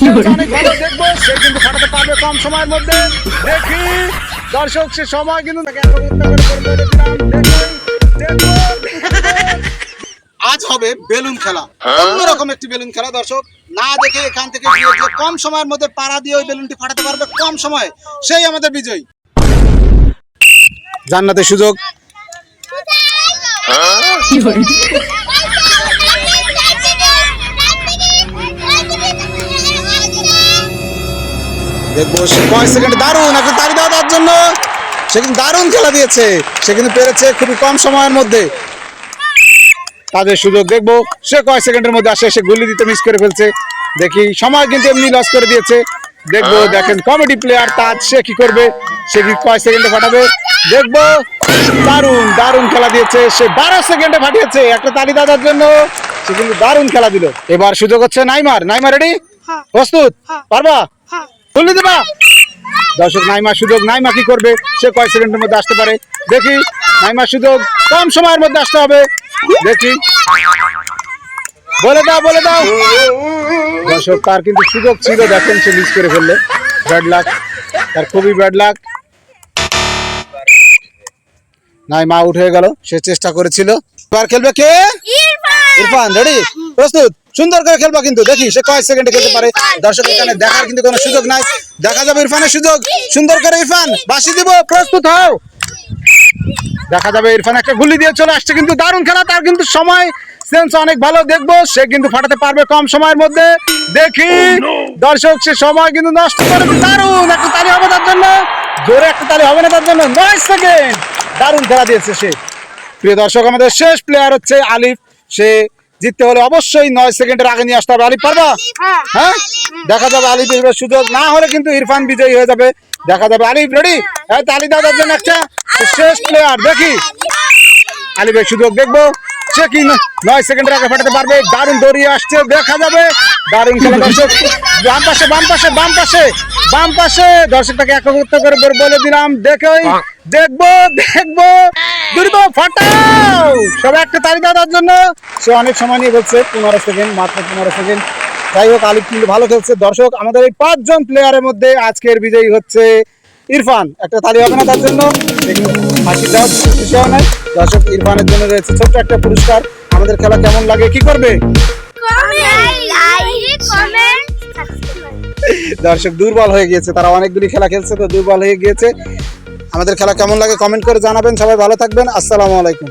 অনেক ভালো দেখব? সে কিন্তু ফাটাতে পারবে কম সময়ের মধ্যে। দেখি দর্শক সে সময় কিন্তু। আজ হবে বেলুন খেলা। অন্যরকম একটি বেলুন খেলা দর্শক। না দেখে এখান থেকে কম সময়ের মধ্যে পাড়া দিয়ে ওই বেলুনটি ফাটাতে পারবে কম সময়ে সেই আমাদের বিজয়ী। জান্নাতের সুযোগ। দেখব কয় সেকেন্ড দারুণ একটা তারি দাও তার জন্য। সে কিন্তু দারুণ খেলা দিয়েছে। সে কিন্তু পেরেছে খুবই কম সময়ের মধ্যে। তাদের সুযোগ দেখব। সে কয় সেকেন্ডের মধ্যে আসে সে গুলি দিতে মিস করে ফেলছে। দেখি সময় কিন্তু এমনি লস করে দিয়েছে। দেখব দেখেন কমেডি প্লেয়ার তাজ সে কি করবে? সে কি কয় সেকেন্ডে ফাটাবে? দেখব দারুণ দারুণ খেলা দিয়েছে। সে বারো সেকেন্ডে ফাটিয়েছে একটা তালি দাদার জন্য। সে কিন্তু দারুণ খেলা দিল। এবার সুযোগ হচ্ছে নাইমার। নাইমার রেডি প্রস্তুত? পারবা? তুলে দেবা। দর্শক নাইমার সুযোগ নাইমা কি করবে? সে কয় সেকেন্ডের মধ্যে আসতে পারে। দেখি নাইমার সুযোগ কম সময়ের মধ্যে আসতে হবে। দেখি। বলে দাও বলে দাও। দর্শক তার কিন্তু সুযোগ ছিল দেখেন সে মিস করে ফেলল। ব্যাড লাক তার খুবই ব্যাড লাক নাইমা হয়ে গেল সে চেষ্টা করেছিল। এবার খেলবে কে? ইরফান। রেডি প্রস্তুত? সুন্দর করে খেলবা কিন্তু। দেখি সে কয় সেকেন্ডে খেলতে পারে? দর্শক এখানে দেখার কিন্তু কোনো সুযোগ নাই। দেখা যাবে ইরফানের সুযোগ। সুন্দর করে ইরফান বাসি দিব প্রস্তুত হও। দেখা যাবে ইরফান একটা গুলি দিয়ে চলে আসছে কিন্তু দারুণ খেলা। তার কিন্তু সময় সেন্স অনেক ভালো দেখব। সে কিন্তু ফাটাতে পারবে কম সময়ের মধ্যে। দেখি দর্শক সে সময় কিন্তু নষ্ট করে দারুণ একটা তালি হবে তার জন্য। জোরে একটা তালি হবে না তার জন্য। নয় সেকেন্ড। দারুণ খেলা দিয়েছে সে। প্রিয় দর্শক আমাদের শেষ প্লেয়ার হচ্ছে আলিফ। সে জিততে হলে অবশ্যই নয় সেকেন্ডের আগে নিয়ে আসতে হবে। আলিফ পারবা? হ্যাঁ। দেখা যাবে আলিফ এবার সুযোগ। না হলে কিন্তু ইরফান বিজয়ী হয়ে যাবে। দেখা যাবে আলিফ রেডি হ্যাঁ তালি দাদার জন্য একটা। শেষ প্লেয়ার দেখি। আলিফের সুযোগ দেখব। সে কি ন- নয় সেকেন্ডের আগে ফাটাতে পারবে। দারুণ দৌড়িয়ে আসছে দেখা যাবে। দারুণ খেলা দর্শক। বাম পাশে বাম পাশে বাম পাশে বাম পাশে। দর্শকটাকে একত্রিত করে বলে- বলে দিলাম। দেখেই দেখব দেখব। ফাটাও! সবাই একটা তালি দাও তার জন্য। সে অনেক সময় নিয়ে বলছে পনেরো সেকেন্ড মাত্র পনেরো সেকেন্ড যাই হোক আলিফ কিন্তু ভালো খেলছে। দর্শক আমাদের এই পাঁচজন প্লেয়ারের মধ্যে আজকের বিজয়ী হচ্ছে ইরফান। একটা তালি হবে না তার জন্য। বিষয় নয় দর্শক ইরফানের জন্য রয়েছে ছোট্ট একটা পুরস্কার। আমাদের খেলা কেমন লাগে কি করবে? দর্শক দুর্বল হয়ে গিয়েছে। তারা অনেকগুলি খেলা খেলছে তো দুর্বল হয়ে গিয়েছে। আমাদের খেলা কেমন লাগে কমেন্ট করে জানাবেন। সবাই ভালো থাকবেন। আসসালামু আলাইকুম।